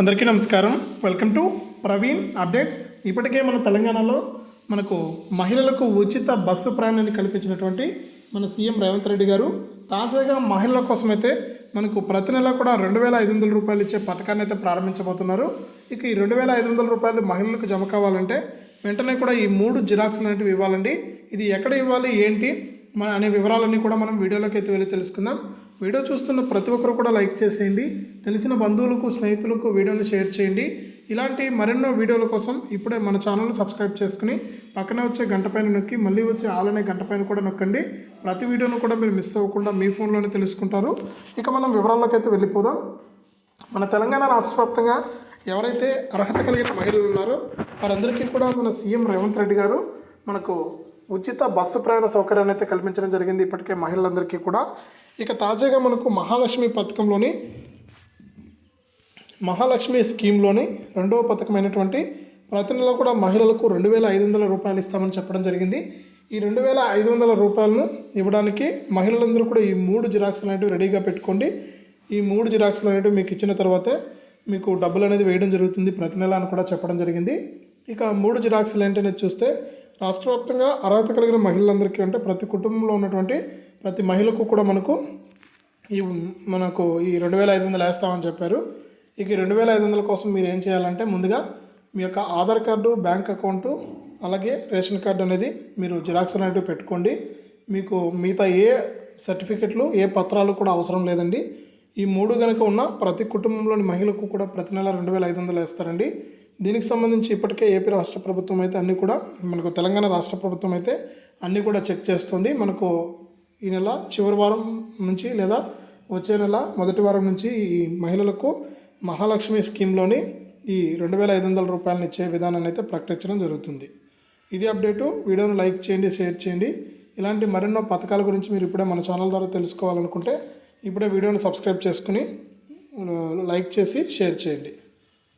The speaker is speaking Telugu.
అందరికీ నమస్కారం. వెల్కమ్ టు ప్రవీణ్ అప్డేట్స్ ఇప్పటికే మన తెలంగాణలో మనకు మహిళలకు ఉచిత బస్సు ప్రయాణాన్ని కల్పించినటువంటి మన సీఎం రేవంత్ రెడ్డి గారు తాజాగా మహిళల కోసమైతే మనకు ప్రతి నెల కూడా రెండు వేల ఐదు వందల రూపాయలు ఇచ్చే పథకాన్ని అయితే ప్రారంభించబోతున్నారు. ఇక ఈ రెండు వేల ఐదు వందల రూపాయలు మహిళలకు జమ కావాలంటే వెంటనే కూడా ఈ మూడు జిరాక్స్లు అనేవి ఇవ్వాలండి. ఇది ఎక్కడ ఇవ్వాలి ఏంటి మన అనే వివరాలన్నీ కూడా మనం వీడియోలోకి అయితే వెళ్ళి తెలుసుకుందాం. వీడియో చూస్తున్న ప్రతి ఒక్కరు కూడా లైక్ చేసేయండి. తెలిసిన బంధువులకు స్నేహితులకు వీడియోని షేర్ చేయండి. ఇలాంటి మరెన్నో వీడియోల కోసం ఇప్పుడే మన ఛానల్ను సబ్స్క్రైబ్ చేసుకుని పక్కనే వచ్చే గంట పైన నొక్కి మళ్ళీ వచ్చే ఆలనే గంట పైన కూడా నొక్కండి. ప్రతి వీడియోను కూడా మీరు మిస్ అవ్వకుండా మీ ఫోన్లోనే తెలుసుకుంటారు. ఇక మనం వివరాల్లోకి అయితే వెళ్ళిపోదాం. మన తెలంగాణ రాష్ట్ర వ్యాప్తంగా ఎవరైతే అర్హత కలిగిన మహిళలు ఉన్నారో వారందరికీ కూడా మన సీఎం రేవంత్ రెడ్డి గారు మనకు ఉచిత బస్సు ప్రయాణ సౌకర్యాన్ని అయితే కల్పించడం జరిగింది. ఇప్పటికే మహిళలందరికీ కూడా ఇక తాజాగా మనకు మహాలక్ష్మి పథకంలోని మహాలక్ష్మి స్కీమ్లోని రెండవ పథకమైనటువంటి ప్రతి నెల కూడా మహిళలకు రెండు వేల ఐదు వందల రూపాయలు ఇస్తామని చెప్పడం జరిగింది. ఈ రెండు వేల ఐదు వందల రూపాయలను ఇవ్వడానికి మహిళలందరూ కూడా ఈ మూడు జిరాక్స్లు అనేవి రెడీగా పెట్టుకోండి. ఈ మూడు జిరాక్స్లు అనేవి మీకు ఇచ్చిన తర్వాతే మీకు డబ్బులు అనేది వేయడం జరుగుతుంది ప్రతి నెల అని కూడా చెప్పడం జరిగింది. ఇక మూడు జిరాక్స్లు ఏంటనేది చూస్తే రాష్ట్ర వ్యాప్తంగా అర్హత కలిగిన మహిళలందరికీ అంటే ప్రతి కుటుంబంలో ఉన్నటువంటి ప్రతి మహిళకు కూడా మనకు ఈ మనకు ఈ రెండు వేల ఐదు వందలు వేస్తామని చెప్పారు. ఇక ఈ రెండు వేల ఐదు వందల కోసం మీరు ఏం చేయాలంటే ముందుగా మీ యొక్క ఆధార్ కార్డు బ్యాంక్ అకౌంటు అలాగే రేషన్ కార్డు అనేది మీరు జిరాక్స్ అనేటివి పెట్టుకోండి. మీకు మిగతా ఏ సర్టిఫికెట్లు ఏ పత్రాలు కూడా అవసరం లేదండి. ఈ మూడు కనుక ఉన్న ప్రతి కుటుంబంలోని మహిళకు కూడా ప్రతి నెల రెండు వేల ఐదు వందలు వేస్తారండి. దీనికి సంబంధించి ఇప్పటికే ఏపీ రాష్ట్ర ప్రభుత్వం అయితే అన్నీ కూడా మనకు తెలంగాణ రాష్ట్ర ప్రభుత్వం అయితే అన్నీ కూడా చెక్ చేస్తుంది. మనకు ఈ నెల చివరి వారం నుంచి లేదా వచ్చే నెల మొదటి వారం నుంచి ఈ మహిళలకు మహాలక్ష్మి స్కీమ్లోని ఈ రెండు వేల ఐదు వందల రూపాయలను ఇచ్చే విధానాన్ని అయితే ప్రకటించడం జరుగుతుంది. ఇది అప్డేటు. వీడియోను లైక్ చేయండి షేర్ చేయండి. ఇలాంటి మరెన్నో పథకాల గురించి మీరు ఇప్పుడే మన ఛానల్ ద్వారా తెలుసుకోవాలనుకుంటే ఇప్పుడే వీడియోను సబ్స్క్రైబ్ చేసుకుని లైక్ చేసి షేర్ చేయండి.